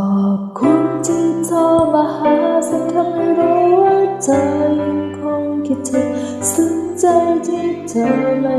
อบคุณที่เธอมาหาสักทำให้รู้ว่าเธอยังคงคิดถึงซึ้งใจที่เธอไม่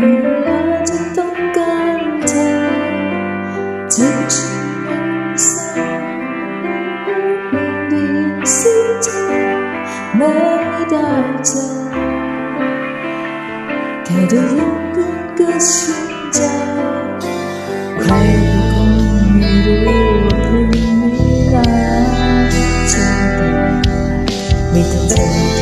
몰라졌던 감정 잠시만 스쳐 마음이 닿자 걔도 예쁜 것인자 그래도 공유를 불미나 제발 믿어줘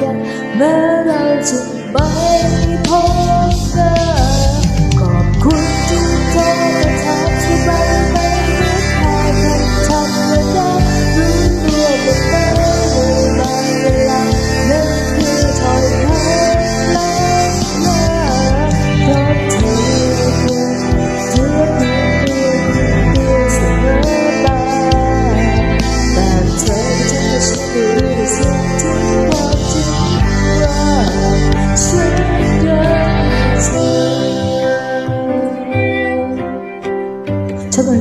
กันแม้เราจะไม่พบกัน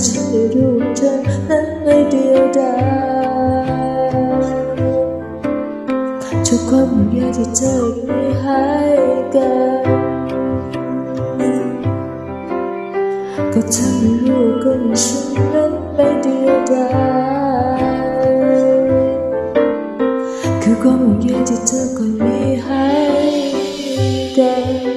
ฉันได้รู้เธอนั้นไม่เดียวดายทุกความห่วงใยที่เธอไม่ให้กันก็เธอไม่รู้กันฉันนั้นไม่เดียวดายคือความห่วงใยที่เธอคนนี้ให้กัน